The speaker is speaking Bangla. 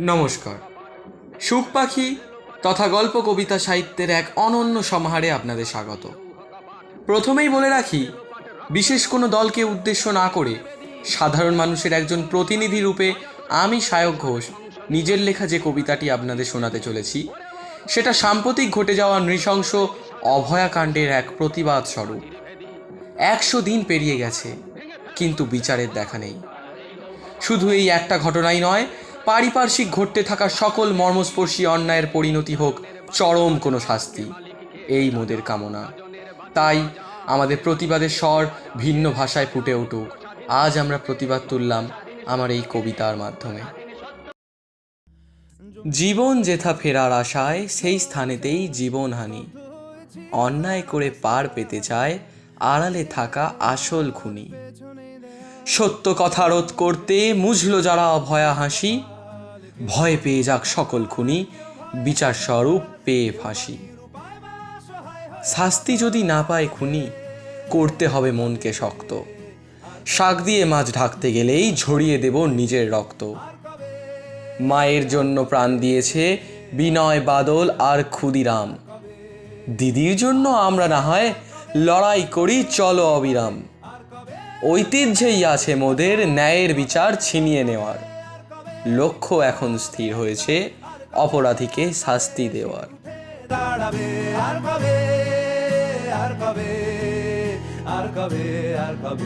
নমস্কার। সুখ পাখি তথা গল্প কবিতা সাহিত্যের এক অনন্য সমাহারে আপনাদের স্বাগত। প্রথমেই বলে রাখি, বিশেষ কোনো দলকে উদ্দেশ্য না করে সাধারণ মানুষের একজন প্রতিনিধি রূপে আমি সায়ক ঘোষ নিজের লেখা যে কবিতাটি আপনাদের শোনাতে চলেছি, সেটা সাম্প্রতিক ঘটে যাওয়া নৃশংস অভয়াকাণ্ডের এক প্রতিবাদ স্বরূপ। একশো দিন পেরিয়ে গেছে, কিন্তু বিচারের দেখা নেই। শুধু এই একটা ঘটনাই নয় পারিপার্শ্বিক ঘটতে থাকা সকল মর্মস্পর্শী অন্যায়ের পরিণতি হোক, চরম কোনো শাস্তি। এই মোদের কামনা। তাই আমাদের প্রতিবাদের স্বর ভিন্ন ভাষায় ফুটে উঠুক। আজ আমরা প্রতিবাদ তুললাম আমার এই কবিতার মাধ্যমে। জীবন যেথা ফেরার আশায়, সেই স্থানেতেই জীবনহানি। অন্যায় করে পার পেতে চায়, আড়ালে থাকা আসল খুনি। সত্য কথা রোধ করতে মুঝল যারা অভয়া হাসি ভয় পেয়ে যাক সকল খুনি, বিচার স্বরূপ পেয়ে ফাঁসি। শাস্তি যদি না পায় খুনি, করতে হবে মনকে শক্ত। শাক দিয়ে মাছ ঢাকতে গেলেই ঝরিয়ে দেব নিজের রক্ত। মায়ের জন্য প্রাণ দিয়েছে বিনয়, বাদল আর ক্ষুদিরাম। দিদির জন্য আমরা না হয় লড়াই করি, চলো অবিরাম। ঐতিহ্যেই আছে মোদের ন্যায়ের বিচার ছিনিয়ে নেওয়ার। লক্ষ্য এখন স্থির হয়েছে অপরাধীকে শাস্তি দেওয়ার। দাঁড়াবে, আর কবে আর কবে আর কবে আর কবে।